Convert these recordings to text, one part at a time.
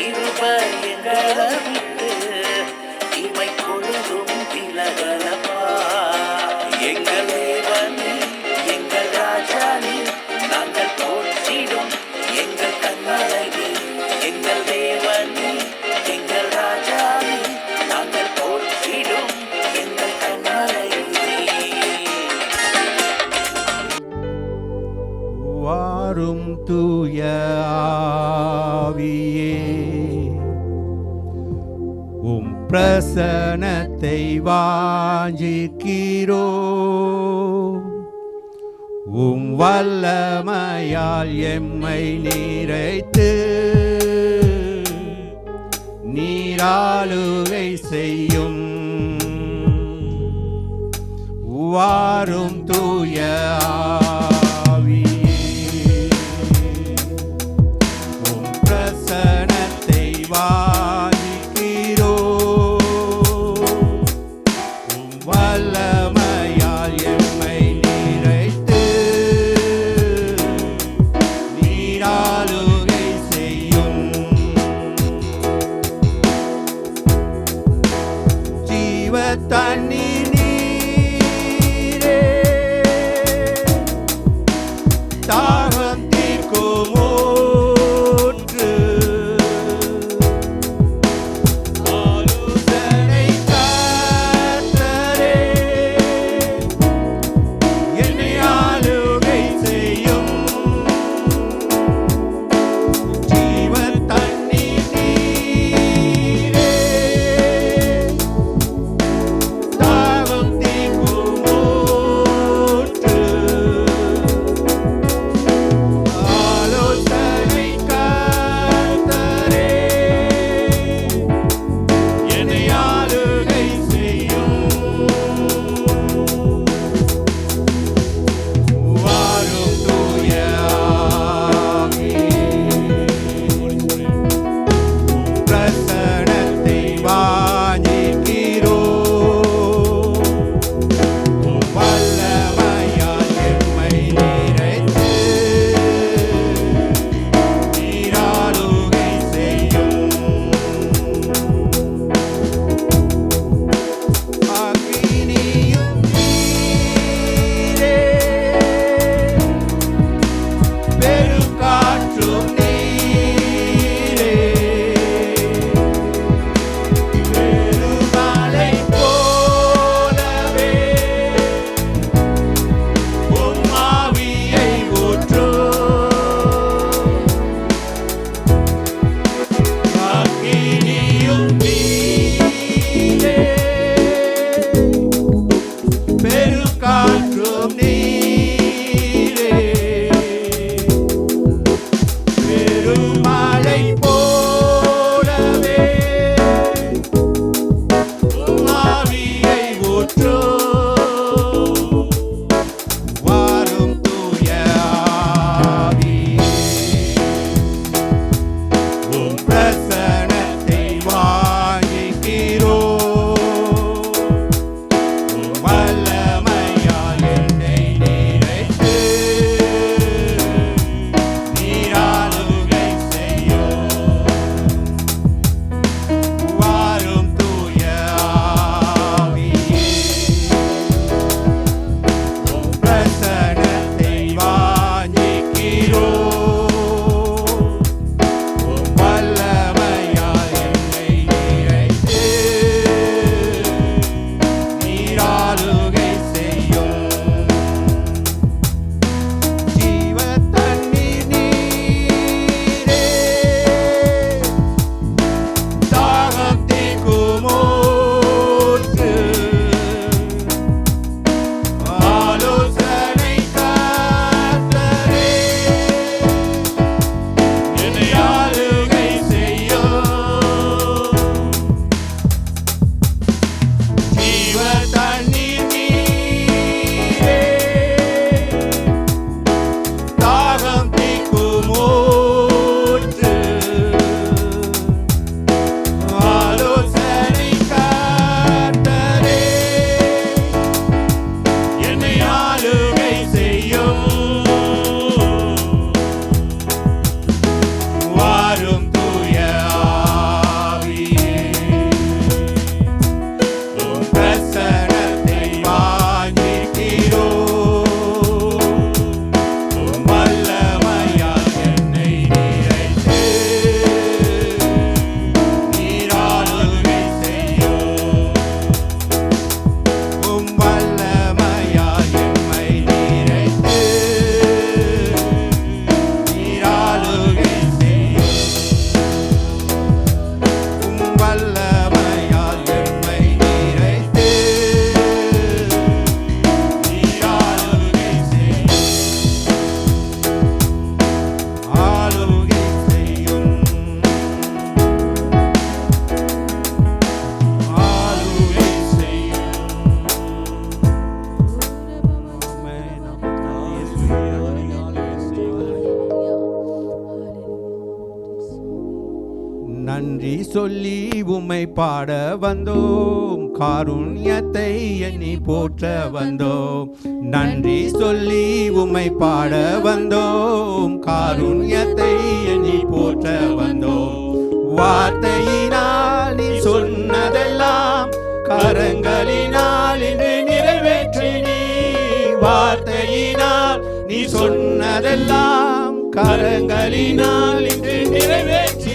இருப்ப எங்கள தரிசனத்தை வாஞ்சிக்கிறோ. உம் வல்லமையால் எம்மை நிறைத்து நீராளுகை செய்யும். வாரும் தூய சொல்லி உம்மை பாட வந்தோம். காருண்யத்தை எண்ணி போற்ற வந்தோம். நன்றி சொல்லி உம்மை பாட வந்தோம். காருண்யத்தை எண்ணி போற்ற வந்தோம். வார்த்தையினால் நீ சொன்னதெல்லாம் கரங்களினால் இன்று நிறைவேற்றினி வார்த்தையினால் நீ சொன்னதெல்லாம் கரங்களினால் இன்று நிறைவேற்றி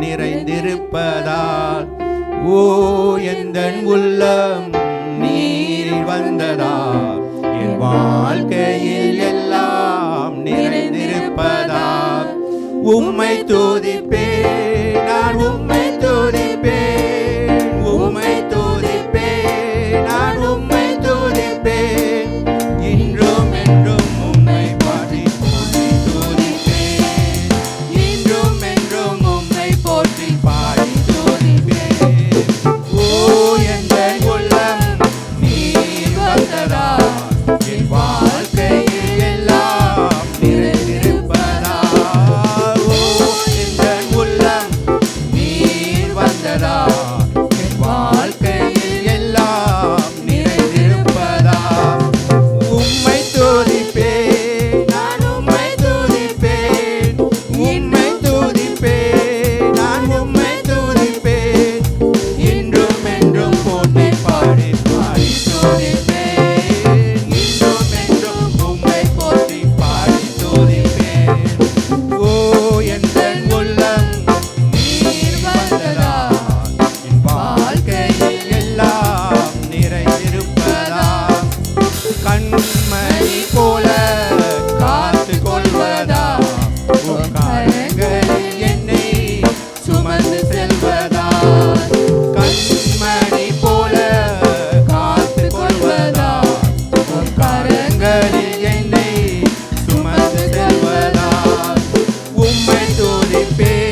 நிறைந்திருப்பதால் ஓ எந்தன் உள்ளம் நீர் வந்ததா என் வாழ்க்கையில் எல்லாம் நிறைந்திருப்பதா உம்மை துதிப்பேன். baby.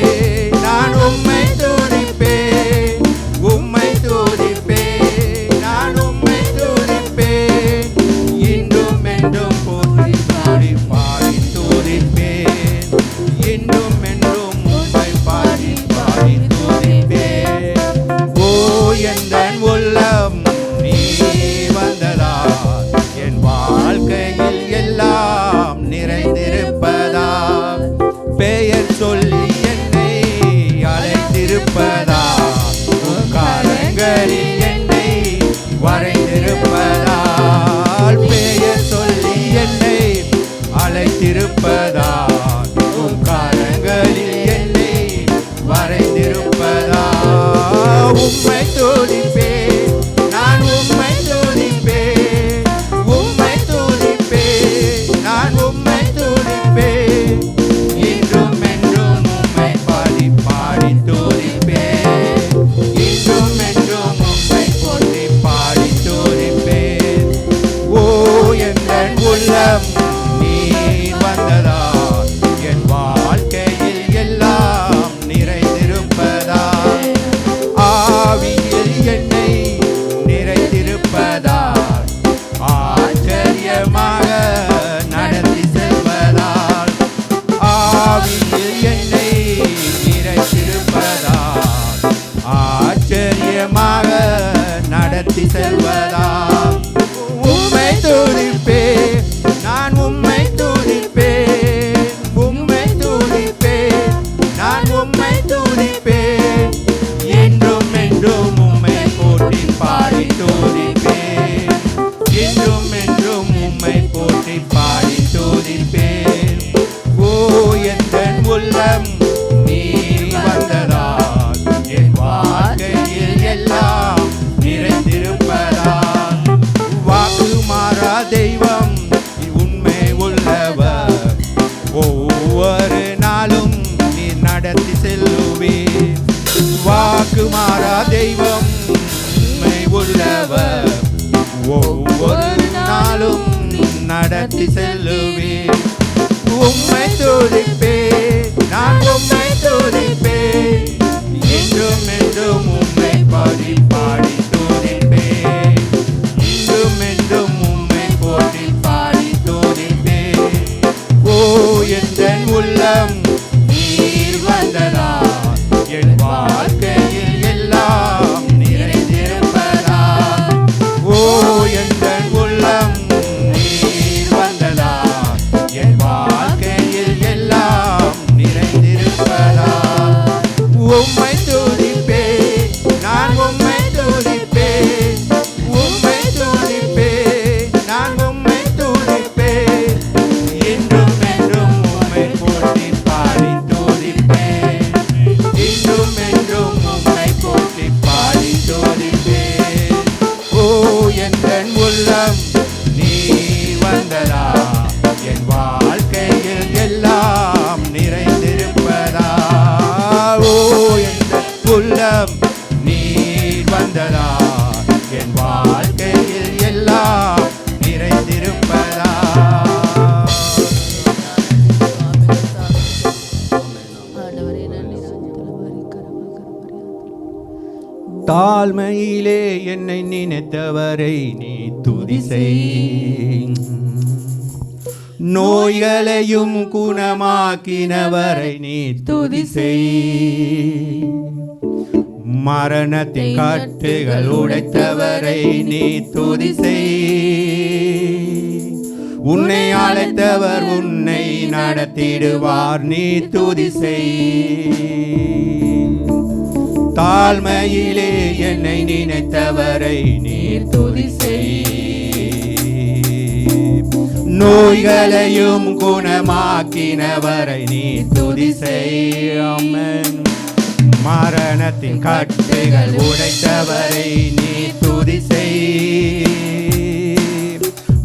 நினைத்தவரை நீ துதி செய். நோய்களையும் குணமாக்கினவரை நீ துதி செய். மரணத்தின் கட்டுகள் உடைத்தவரை நீ துதி செய். உன்னை அழைத்தவர் உன்னை நடத்திடுவார் நீ துதி செய். தாழ்மையிலே என்னை நினைத்தவரை நீர் துதி செய் நோய்களையும் குணமாக்கினவரை நீ துதி செய் ஆமென். மரணத்தின் கட்டுகள் உடைத்தவரை நீ துதி செய்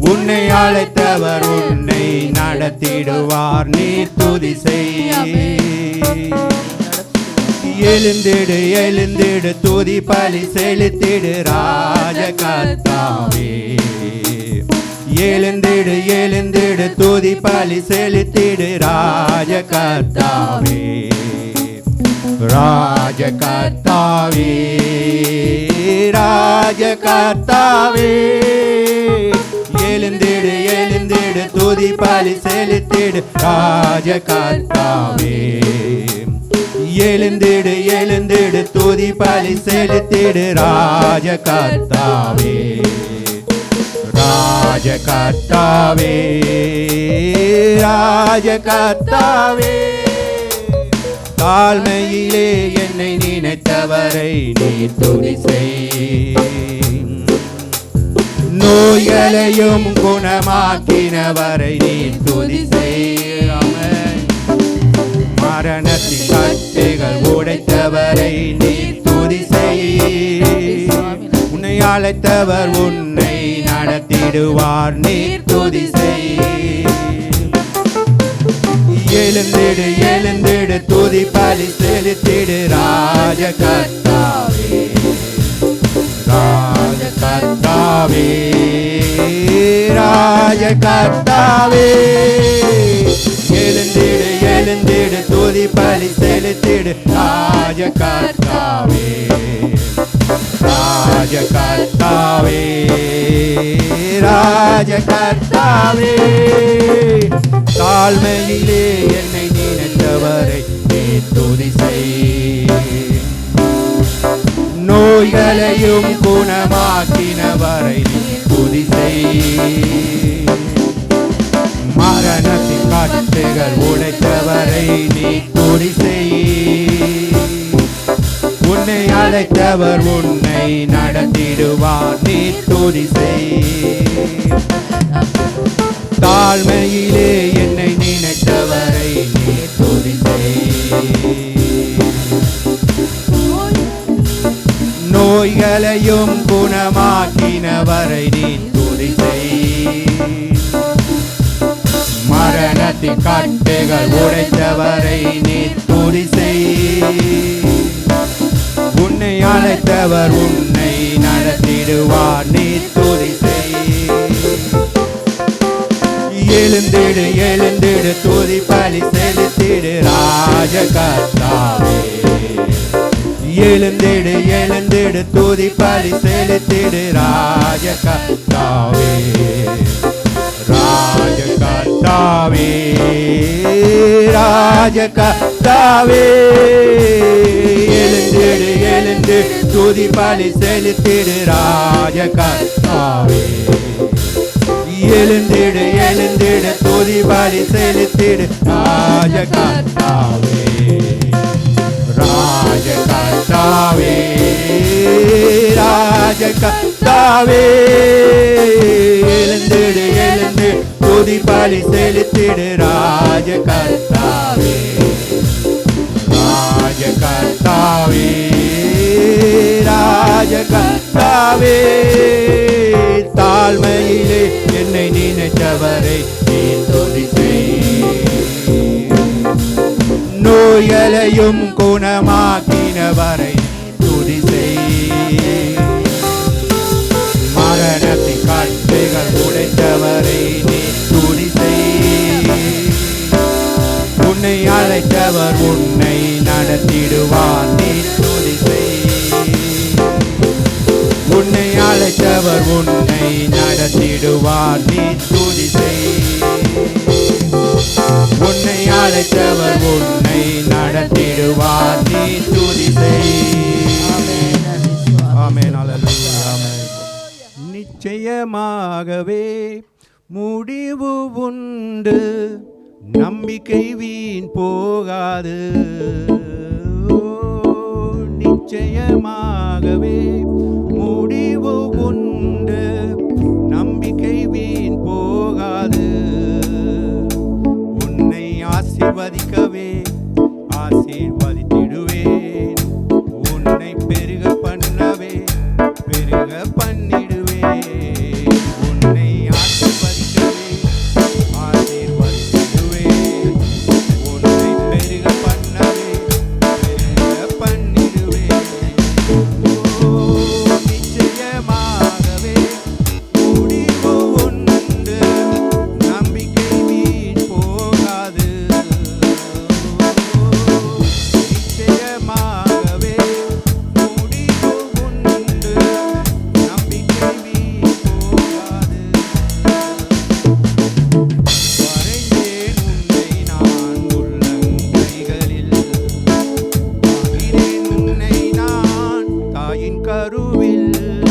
உன்னை அழைத்தவர் உன்னை நடத்திடுவார் நீ துதி செய் எழுந்திடு எழுந்திடு துதி பலி செலுத்திடு ராஜ கத்தாவே எழுந்திடு எழுந்திடு துதி பலி செலுத்திடு ராஜ கர்த்தாவே ராஜ கர்த்தாவே ராஜ கர்த்தாவே எழுந்திடு எழுந்திடு துதி பலி செலுத்திடு ராஜ கர்த்தாவே எழுந்திடு எழுந்திடு துதி பலி செலுத்திடு. ராஜ கர்த்தாவே ராஜ கர்த்தாவே ராஜ கர்த்தாவே தாழ்மையிலே என்னை நினைத்தவரை நீ துணி செய். நோய்களையும் குணமாக்கினவரை நீ துதி செய்யாமல் மரணத்தின் கட்டுகள் உடைத்தவரை நீ துதி செய். உன்னை அழைத்தவர் உன்னை நடத்திடுவார் நீர் துதி செய். எழுந்திடு எழுந்திடு துதி பலி செலுத்திடு ராஜ கர்த்தாவே. ராஜ கர்த்தாவே ராஜ கர்த்தாவே. எழுந்திடு எழுந்திடு துதி பலி செலுத்திடு. ராஜ கர்த்தாவே ராஜ கர்த்தாவே ராஜ கர்த்தாவே தாழ்மையிலே என்னை நினைத்தவரை நீ துதி செய்? நோய்களையும் குணமாக்கினவரை நீ துதி செய். மரண கட்டுகள் உடைத்தவரை நீ துதி செய். உன்னை அழைத்தவர் உன்னை நடத்திடுவார் நீ துதி செய். தாழ்மையிலே என்னை நினைத்தவரை நீ துதி செய். நோய்களையும் குணமாக்கினவரை நீ துதி செய். மரணத்தின் கட்டுகள் உடைத்தவரை நீ துதி செய். உன்னை அழைத்தவர் உன்னை நடத்திடுவார் நீ துதி எழுந்திடு எழுந்திடு துதி பலி செலுத்திடு ராஜ கர்த்தாவே எழுந்திடு எழுந்திடு துதி பலி செலுத்திடு ராஜ கர்த்தாவே ராஜ கர்த்தாவே ராஜ கர்த்தாவே எழுந்திடு எழுந்து துதி பலி செலுத்திடு ராஜ கர்த்தாவே எழுந்திடு எழுந்திடு துதி பலி செலுத்திடு ராஜ கர்த்தாவே ராஜ கர்த்தாவே ராஜ கர்த்தாவே எழுந்திடு எழுந்து துதி பலி செலுத்திடு ராஜ கர்த்தாவே. ராஜ கர்த்தாவே ராஜ கர்த்தாவே. தாழ்மையிலே என்னை நினைத்தவரை நீ துதி செய். நோயலையும் குணமாக்கினவரை நடத்திடுவார் நீ துதி உன்னை அழைத்தவர் உன்னை நடத்திடுவார் நீ துதி உன்னை அழைத்தவர் உன்னை நடத்திடுவார் நீ துதி உண்டு. நம்பிக்கை வீண் போகாது. நிச்சயமாகவே முடிவு உண்டு. நம்பிக்கை வீண் போகாது. உன்னை ஆசிர்வதிக்கவே ஆசீர்வாத الجوهر